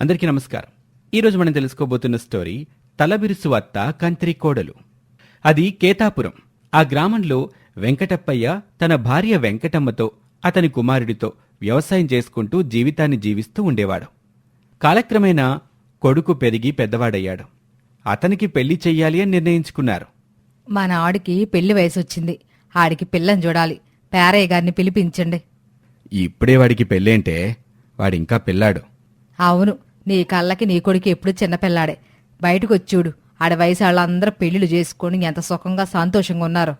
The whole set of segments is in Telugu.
అందరికీ నమస్కారం. ఈరోజు మనం తెలుసుకోబోతున్న స్టోరీ తలబిరుసు అత్త కంత్రి కోడలు. అది కేతాపురం ఆ గ్రామంలో వెంకటప్పయ్య తన భార్య వెంకటమ్మతో అతని కుమారుడితో వ్యవసాయం చేసుకుంటూ జీవితాన్ని జీవిస్తూ ఉండేవాడు. కాలక్రమేణా కొడుకు పెరిగి పెద్దవాడయ్యాడు. అతనికి పెళ్ళి చెయ్యాలి అని నిర్ణయించుకున్నారు. మన ఆడికి పెళ్ళి వయసు వచ్చింది ఆడికి పిల్లని చూడాలి. పేరయ్య గారిని పిలిపించండి. ఇప్పుడే వాడికి పెళ్ళేంటే వాడింకా పిల్లాడు. అవును. నీ కళ్ళకి నీ కొడుకు ఎప్పుడు చిన్నపిల్లాడే బయటకు వచ్చూడు ఆడ వయసు వాళ్ళందరూ పెళ్ళిళ్ళు చేసుకొని ఎంత సుఖంగా సంతోషంగా ఉన్నారు.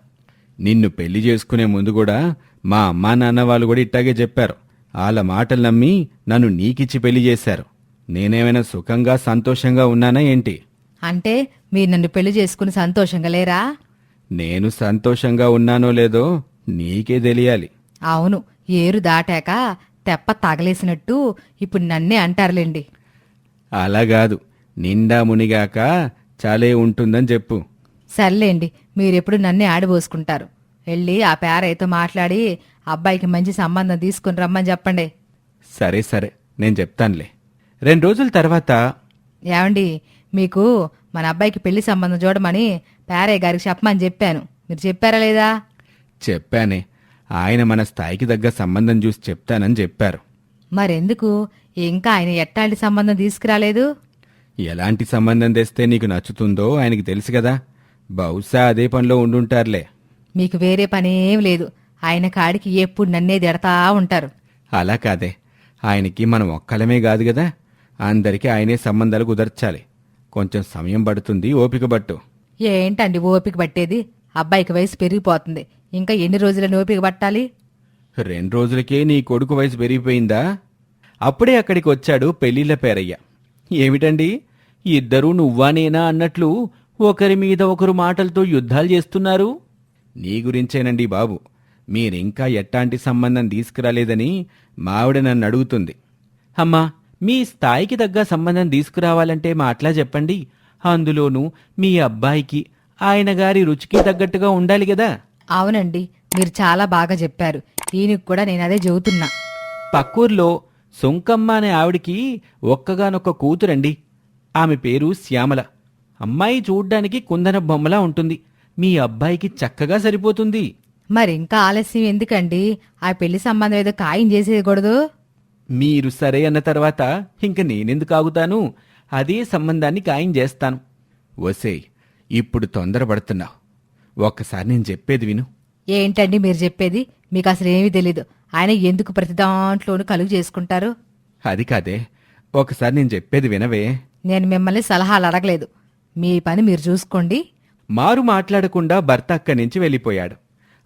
నిన్ను పెళ్ళి చేసుకునే ముందు కూడా మా అమ్మా నాన్న వాళ్ళు కూడా ఇట్టాగే చెప్పారు. వాళ్ళ మాటలు నమ్మి నన్ను నీకిచ్చి పెళ్ళి చేశారు. నేనేమైనా సుఖంగా సంతోషంగా ఉన్నానా ఏంటి? అంటే మీరు నన్ను పెళ్ళి చేసుకుని సంతోషంగా లేరా? నేను సంతోషంగా ఉన్నానో లేదో నీకే తెలియాలి. అవును ఏరు దాటాక తెప్ప తగలేసినట్టు ఇప్పుడు నన్నే అంటారులేండి. అలా కాదు. నిండా మునిగాక చాలే ఉంటుందని చెప్పు. సర్లేండి మీరెప్పుడు నన్నే ఆడిపోసుకుంటారు. వెళ్ళి ఆ పేరయ్యతో మాట్లాడి అబ్బాయికి మంచి సంబంధం తీసుకుని రమ్మని చెప్పండి. సరే సరే నేను చెప్తానులే. రెండు రోజుల తర్వాత ఏమండి మీకు మన అబ్బాయికి పెళ్ళి సంబంధం చూడమని పేరయ్య గారికి చెప్పమని చెప్పాను. మీరు చెప్పారా లేదా? చెప్పానే. ఆయన మన స్థాయికి తగ్గ సంబంధం చూసి చెప్తానని చెప్పారు. మరెందుకు? ఇంకా ఆయన ఎట్టాంటి సంబంధం తీసుకురాలేదు? ఎలాంటి సంబంధం తెస్తే నీకు నచ్చుతుందో ఆయనకి తెలుసు కదా. బహుశా అదే పనిలో ఉండుంటారులే. మీకు వేరే పనేం లేదు. ఆయన కాడికి ఎప్పుడు నన్నే తిడతా ఉంటారు. అలా కాదే. ఆయనకి మనం ఒక్కలమే కాదు కదా. అందరికీ ఆయనే సంబంధాలు కుదర్చాలి. కొంచెం సమయం పడుతుంది ఓపిక పట్టు. ఏంటండి ఓపిక పట్టేది? అబ్బాయికి వయసు పెరిగిపోతుంది. ఇంకా ఎన్ని రోజులని ఓపిక పట్టాలి? రెండు రోజులకే నీ కొడుకు వయసు పెరిగిపోయిందా? అప్పుడే అక్కడికి వచ్చాడు పెళ్ళిళ్ళ పేరయ్య. ఏమిటండి? ఇద్దరూ నువ్వా నేనా అన్నట్లు ఒకరి మీద ఒకరు మాటలతో యుద్ధాలు చేస్తున్నారు? నీ గురించేనండి బాబు. మీరింకా ఎట్టాంటి సంబంధం తీసుకురాలేదని మావిడ నన్ను అడుగుతుంది. అమ్మా మీ స్థాయికి తగ్గ సంబంధం తీసుకురావాలంటే మాట్లా చెప్పండి. అందులోనూ మీ అబ్బాయికి ఆయన గారి రుచికి తగ్గట్టుగా ఉండాలి కదా? అవునండి మీరు చాలా బాగా చెప్పారు. ఈయనకి కూడా నేను అదే చెబుతున్నా. పక్కూర్లో సుంకమ్మ అనే ఆవిడికి ఒక్కగానొక్క కూతురండి. ఆమె పేరు శ్యామల. అమ్మాయి చూడ్డానికి కుందన బొమ్మలా ఉంటుంది. మీ అబ్బాయికి చక్కగా సరిపోతుంది. మరి ఇంకా ఆలస్యం ఎందుకండి? ఆ పెళ్ళి సంబంధం ఏదో ఖాయం చేసేయకూడదు. మీరు సరే అన్న తర్వాత ఇంక నేనెందుకు ఆగుతాను? అదే సంబంధాన్ని ఖాయం చేస్తాను. వసేయ్ ఇప్పుడు తొందరపడుతున్నావు ఒక్కసారి నేను చెప్పేది విను. ఏంటండి మీరు చెప్పేది? మీకు అసలు ఏమీ తెలీదు. ఆయన ఎందుకు ప్రతి దాంట్లోనూ కలుగు చేసుకుంటారు? అది కాదే. ఒకసారి నేను చెప్పేది వినవే. నేను మిమ్మల్ని సలహాలు అడగలేదు. మీ పని మీరు చూసుకోండి. మారు మాట్లాడకుండా భర్త అక్కడి నుంచి వెళ్ళిపోయాడు.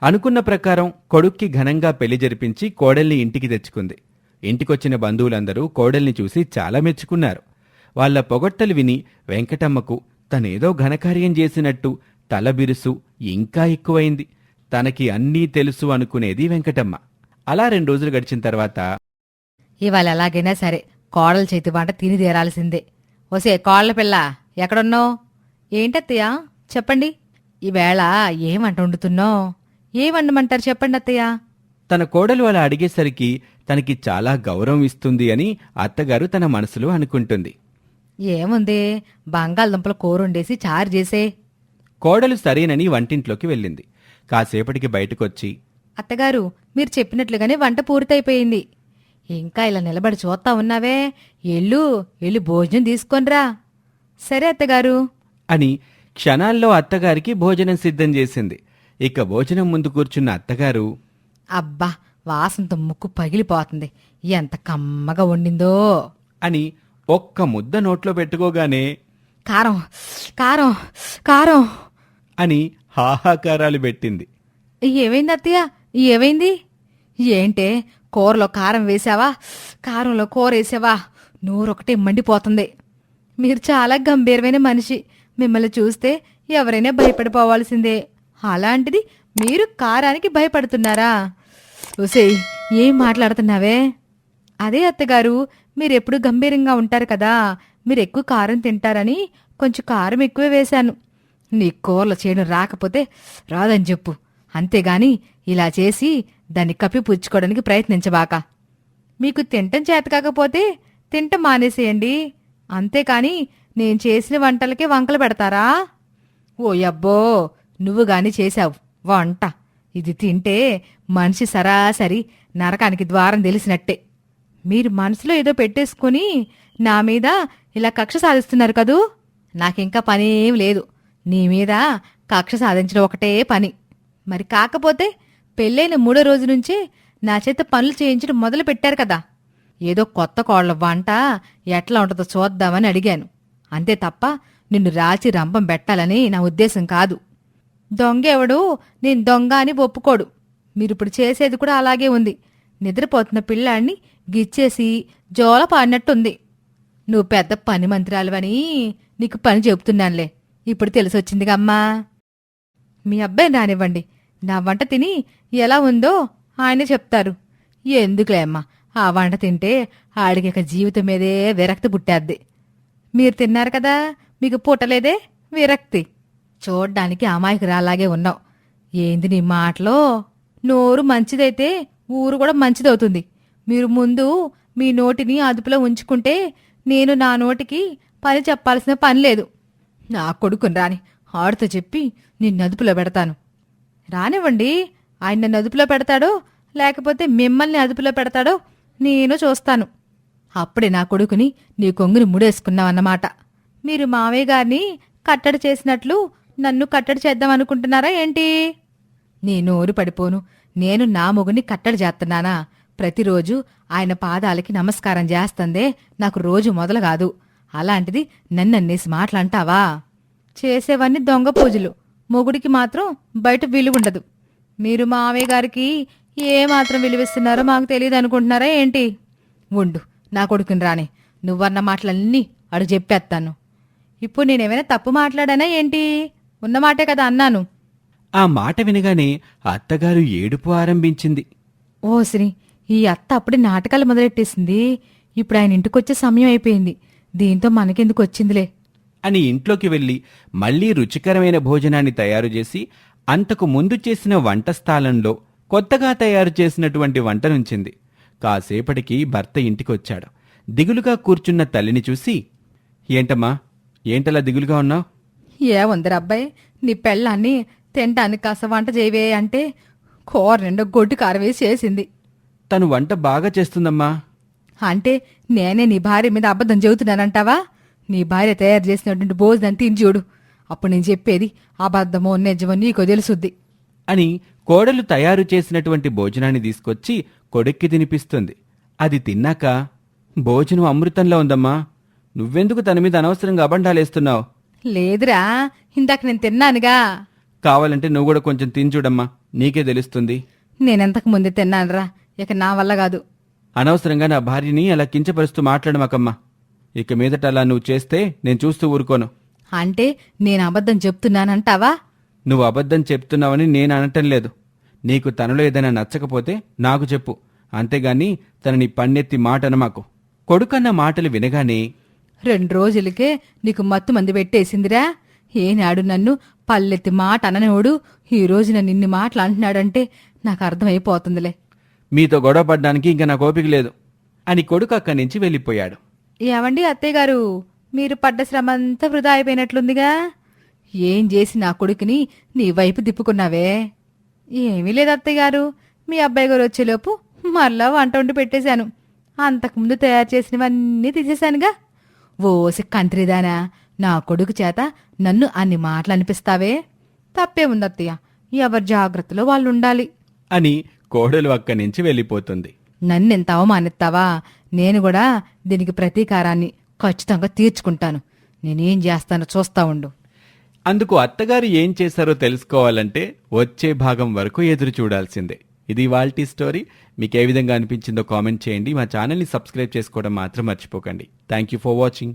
అనుకున్న ప్రకారం కొడుక్కి ఘనంగా పెళ్ళి జరిపించి కోడల్ని ఇంటికి తెచ్చుకుంది. ఇంటికొచ్చిన బంధువులందరూ కోడల్ని చూసి చాలా మెచ్చుకున్నారు. వాళ్ళ పొగట్టలు విని వెంకటమ్మకు తనేదో ఘనకార్యం చేసినట్టు తల బిరుసు ఇంకా ఎక్కువైంది. తనకి అన్నీ తెలుసు అనుకునేది వెంకటమ్మ. అలా రెండు రోజులు గడిచిన తర్వాత ఇవాళ ఎలాగైనా సరే కోడల చేతి వంట తిని తీరాల్సిందే. ఓసే కోళ్ళ పిల్ల ఎక్కడున్నావు? ఏంటత్తయ్య? చెప్పండి. ఈవేళ ఏం వంట వండుతున్నావు? ఏం వండమంటారు చెప్పండి అత్తయ్య? తన కోడలు అలా అడిగేసరికి తనకి చాలా గౌరవం ఇస్తుంది అని అత్తగారు తన మనసులో అనుకుంటుంది. ఏముంది? బంగాళదుంపల కూర వండేసి చారు చేసే. కోడలు సరేనని వంటింట్లోకి వెళ్ళింది. కాసేపటికి బయటకొచ్చి అత్తగారు మీరు చెప్పినట్లుగానే వంట పూర్తయిపోయింది. ఇంకా ఇలా నిలబడి చూస్తా ఉన్నావే? ఎల్లు ఎల్లు భోజనం తీసుకొనిరా. సరే అత్తగారు. అని క్షణాల్లో అత్తగారికి భోజనం సిద్ధం చేసింది. ఇక భోజనం ముందు కూర్చున్న అత్తగారు అబ్బా వాసనతో ముక్కు పగిలిపోతుంది. ఎంత కమ్మగా వండిందో. అని ఒక్క ముద్ద నోట్లో పెట్టుకోగానే కారం కారం కారం. అని హాహాకారాలు పెట్టింది. ఏమైంది అత్తయ్య? ఏమైంది? ఏంటే కూరలో కారం వేసావా కారంలో కూర వేసావా? నోరొకటే మండిపోతుంది. మీరు చాలా గంభీరమైన మనిషి. మిమ్మల్ని చూస్తే ఎవరైనా భయపడిపోవాల్సిందే. అలాంటిది మీరు కారానికి భయపడుతున్నారా? ఒసేయ్ ఏం మాట్లాడుతున్నావే? అదే అత్తగారు మీరెప్పుడు గంభీరంగా ఉంటారు కదా. మీరు ఎక్కువ కారం తింటారని కొంచెం కారం ఎక్కువే వేశాను. నీ కూరలు చేయడం రాకపోతే రాదని చెప్పు. అంతేగాని ఇలా చేసి దాన్ని కప్పిపుచ్చుకోవడానికి ప్రయత్నించబాక. మీకు తింటం చేత కాకపోతే తింటం మానేసేయండి. అంతేకాని నేను చేసిన వంటలకే వంకలు పెడతారా? ఓ యబ్బో నువ్వు గాని చేశావు. వంట. ఇది తింటే మనిషి సరాసరి నరకానికి ద్వారం తెలిసినట్టే. మీరు మనసులో ఏదో పెట్టేసుకుని నా మీద ఇలా కక్ష సాధిస్తున్నారు కదూ? నాకింకా పనేం లేదు. నీ మీద కక్ష సాధించడం ఒకటే పని. మరి కాకపోతే పెళ్ళైన మూడో రోజు నుంచే నా చేత పనులు చేయించడం మొదలు పెట్టారు కదా. ఏదో కొత్త కోళ్ళ వంట ఎట్లా ఉంటుందో చూద్దామని అడిగాను. అంతే తప్ప నిన్ను రాచి రంపం పెట్టాలని నా ఉద్దేశం కాదు. దొంగ ఎవడు నేను దొంగ అని ఒప్పుకోడు. మీరిప్పుడు చేసేది కూడా అలాగే ఉంది. నిద్రపోతున్న పిల్లాడిని గిచ్చేసి జోల పాడినట్టుంది నువ్వు పెద్ద పని మంత్రాలువని నీకు పని చెబుతున్నానులే. ఇప్పుడు తెలిసొచ్చిందిగా అమ్మా. మీ అబ్బాయి రానివ్వండి. నా వంట తిని ఎలా ఉందో ఆయనే చెప్తారు. ఎందుకులే అమ్మా ఆ వంట తింటే ఆడికి ఇక జీవితం మీదే విరక్తి పుట్టేద్ది. మీరు తిన్నారు కదా మీకు పుట్టలేదే విరక్తి. చూడ్డానికి అమాయకురాలాగే ఉన్నావు. ఏంది నీ మాటలో? నోరు మంచిదైతే ఊరు కూడా మంచిదవుతుంది. మీరు ముందు మీ నోటిని అదుపులో ఉంచుకుంటే నేను నా నోటికి పని చెప్పాల్సిన పని లేదు. నా కొడుకుని రాని ఆడుతో చెప్పి నిన్ను అదుపులో పెడతాను. రానివ్వండి ఆయన నన్ను అదుపులో పెడతాడో లేకపోతే మిమ్మల్ని అదుపులో పెడతాడో నేను చూస్తాను. అప్పుడే నా కొడుకుని నీ కొంగుని ముడేసుకున్నావన్నమాట. మీరు మావయ్య గారిని కట్టడి చేసినట్లు నన్ను కట్టడి చేద్దాం అనుకుంటున్నారా ఏంటి? నీ నోరు పడిపోను. నేను నా మొగుని కట్టడి చేస్తున్నానా? ప్రతిరోజు ఆయన పాదాలకి నమస్కారం చేస్తందే నాకు రోజు మొదలు కాదు. అలాంటిది నన్నన్నేసి మాటలంటావా? చేసేవన్నీ దొంగ పూజలు. మొగుడికి మాత్రం బయట విలువుండదు. మీరు మావయ్య గారికి ఏ మాత్రం విలువిస్తున్నారో మాకు తెలియదు అనుకుంటున్నారా ఏంటి? ఉండు నా కొడుకుని రాని. నువ్వన్న మాటలన్నీ అడు చెప్పేస్తాను. ఇప్పుడు నేనేమైనా తప్పు మాట్లాడానా ఏంటి? ఉన్న మాటే కదా అన్నాను. ఆ మాట వినగానే అత్తగారు ఏడుపు ఆరంభించింది. ఓసిరి ఈ అత్త అప్పుడే నాటకాలు మొదలెట్టేసింది. ఇప్పుడు ఆయన ఇంటికొచ్చే సమయం అయిపోయింది. దీంతో మనకెందుకు వచ్చిందిలే? అని ఇంట్లోకి వెళ్ళి మళ్ళీ రుచికరమైన భోజనాన్ని తయారు చేసి అంతకు ముందు చేసిన వంట స్థానంలో కొత్తగా తయారు చేసినటువంటి వంటనుంచింది కాసేపటికి భర్త ఇంటికొచ్చాడు. దిగులుగా కూర్చున్న తల్లిని చూసి ఏంటమ్మా? ఏంటలా దిగులుగా ఉన్నావు? ఏ ఉందరా అబ్బాయి? నీ పెళ్ళాన్ని తినటానికి కాస్త వంట చేయవే అంటే కూర నిండా గొడ్డు కారం వేసి చేసింది. తను వంట బాగా చేస్తుందమ్మా. అంటే నేనే నీ భార్య మీద అబద్ధం చెబుతున్నానంటావా? నీ భార్య తయారు చేసినటువంటి భోజనం తిని చూడు. అప్పుడు నేను చెప్పేది అబద్ధమో నిజమో నీకో తెలుసుద్ది. అని కోడలు తయారు చేసినటువంటి భోజనాన్ని తీసుకొచ్చి కొడుక్కి తినిపిస్తుంది. అది తిన్నాక భోజనం అమృతంలో ఉందమ్మా. నువ్వెందుకు తన మీద అనవసరంగా అబండాలేస్తున్నావు? లేదురా ఇందాక నేను తిన్నానుగా. కావాలంటే నువ్వు కూడా కొంచెం తిని చూడమ్మా. నీకే తెలుస్తుంది. నేనెంతకు ముందే తిన్నానురా. ఇక నా వల్ల కాదు. అనవసరంగా నా భార్యని అలా కించపరుస్తూ మాట్లాడమాకమ్మా ఇక మీదట అలా నువ్వు చేస్తే నేను చూస్తూ ఊరుకోను. అంటే నేను అబద్ధం చెప్తున్నానంటావా? నువ్వు అబద్ధం చెప్తున్నావని నేను అనటం లేదు. నీకు తనలో ఏదైనా నచ్చకపోతే నాకు చెప్పు. అంతేగాని తనని పన్నెత్తి మాట అనమాకు కొడుకన్న మాటలు వినగానే రెండు రోజులకే నీకు మత్తు మంది పెట్టేసిందిరా. ఏనాడు నన్ను పల్లెత్తి మాట అననోడు ఈ రోజున నిన్ని మాటలు అంటున్నాడంటే నాకు అర్థమైపోతుందిలే. మీతో గొడవ పడ్డానికి ఇంకా నాకు ఓపిక లేదు అని కొడుకు అక్కడి నుంచి వెళ్ళిపోయాడు. ఏవండి అత్తయ్య గారు? మీరు పడ్డ శ్రమ అంతా వృధా అయిపోయినట్లుందిగా? ఏం చేసి నా కొడుకుని నీ వైపు తిప్పుకున్నావే? ఏమీ లేదు అత్తయ్య గారు. మీ అబ్బాయి గారు వచ్చేలోపు మళ్ళా వంట వండి పెట్టేశాను. అంతకుముందు తయారు చేసినవన్నీ తీసేశానుగా. ఓసి కంత్రిదానా నా కొడుకు చేత నన్ను అన్ని మాటలు అనిపిస్తావే? తప్పే ఉంది అత్తయ్య. ఎవరి జాగ్రత్తలో వాళ్ళు ఉండాలి అని కోడలు అక్కడి నుంచి వెళ్ళిపోతుంది. నన్నెంత అవమానిస్తావా? నేను కూడా దీనికి ప్రతీకారాన్ని ఖచ్చితంగా తీర్చుకుంటాను. నేనేం చేస్తానో చూస్తా ఉండు. అందుకు అత్తగారు ఏం చేశారో తెలుసుకోవాలంటే వచ్చే భాగం వరకు ఎదురు చూడాల్సిందే. ఇది వాల్టీ స్టోరీ. మీకు ఏ విధంగా అనిపించిందో కామెంట్ చేయండి. మా ఛానల్ని సబ్స్క్రైబ్ చేసుకోవడం మాత్రం మర్చిపోకండి. Thank you for watching